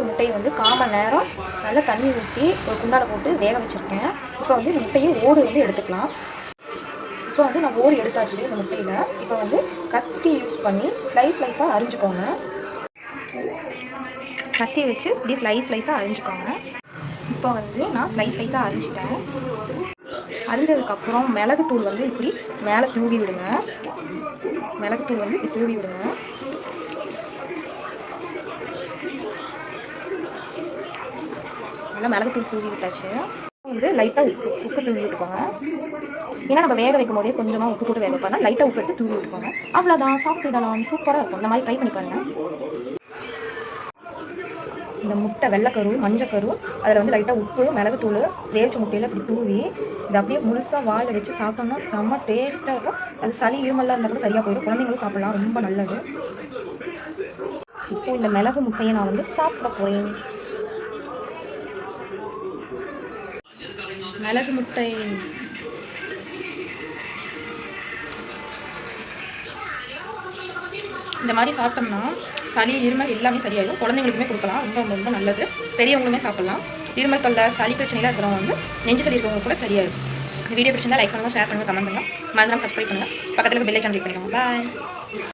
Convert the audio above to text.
ஒரு முட்டையை வந்து காமன் நேரம் நல்லா தண்ணி ஊற்றி ஒரு குண்டால் போட்டு வேக வச்சுருக்கேன். இப்போ வந்து முட்டையை ஓடு வந்து எடுத்துக்கலாம். இப்போ வந்து நான் ஓடு எடுத்தாச்சு இந்த முட்டையில். இப்போ வந்து கத்தி யூஸ் பண்ணி ஸ்லைஸ் ஸ்லைஸாக அரிஞ்சுக்கோங்க. கத்தி வச்சு இப்படி ஸ்லைஸ் ஸ்லைஸாக அரிஞ்சுக்கோங்க. இப்போ வந்து நான் ஸ்லைஸ் ஸ்லைஸாக அரிஞ்சிட்டேன். அரிஞ்சதுக்கப்புறம் மிளகுத்தூள் வந்து இப்படி மேலே தூவி விடுங்க. மிளகுத்தூள் வந்து இப்படி தூவி விடுங்க. நல்லா மிளகுத்தூள் தூவி விட்டாச்சு. வந்து லைட்டாக உப்பு உப்பு தூவி விட்டுக்கோங்க. ஏன்னா நம்ம வேக வைக்கும் போதே கொஞ்சமாக உப்பு போட்டு வேக வைப்பாங்க லைட்டாக உப்பு எடுத்து தூவி விட்டுக்கோங்க. அவ்வளோதான் சாப்பிட்டுடலாம் சூப்பராக இருக்கும். இந்த மாதிரி ட்ரை பண்ணி பாருங்கள் இந்த முட்டை வெள்ளைக்கரு மஞ்சக்கரு அதில் வந்து லைட்டாக உப்பு மிளகுத்தூள் வேவிச்ச முட்டையில் இப்படி தூவி இதை அப்படியே முழுசாக வாழை வச்சு சாப்பிட்டோம்னா செம்ம டேஸ்ட்டாக இருக்கும். அது சளி இருமலாக இருந்தால் கூட சரியாக போயிடும். குழந்தைங்களும் சாப்பிட்லாம். ரொம்ப நல்லது. இப்போது இந்த மிளகு முட்டையை நான் வந்து சாப்பிட போகிறேன் மிளகு முட்டை. இந்த மாதிரி சாப்பிட்டோம்னா சளி இருமல் எல்லாமே சரியாயிடும் குழந்தைங்களுக்குமே கொடுக்கலாம். ரொம்ப ரொம்ப ரொம்ப நல்லது. பெரியவங்களுமே சாப்பிட்லாம். இருமல் தொல்லை சளி பிரச்சனையில் இருக்கிறவங்க வந்து நெஞ்சு சளி இருக்கிறவங்க கூட சரியாயிடும் இந்த வீடியோ பிடிச்சிருந்தா லைக் பண்ணுங்கள் ஷேர் பண்ணுங்கள் கமெண்ட் பண்ணுங்கள் மறந்துடாமல் சப்ஸ்கிரைப் பண்ணுங்கள் பக்கத்தில் பெல் ஐக்கான் கிளிக் பண்ணிக்கோங்க. பாய்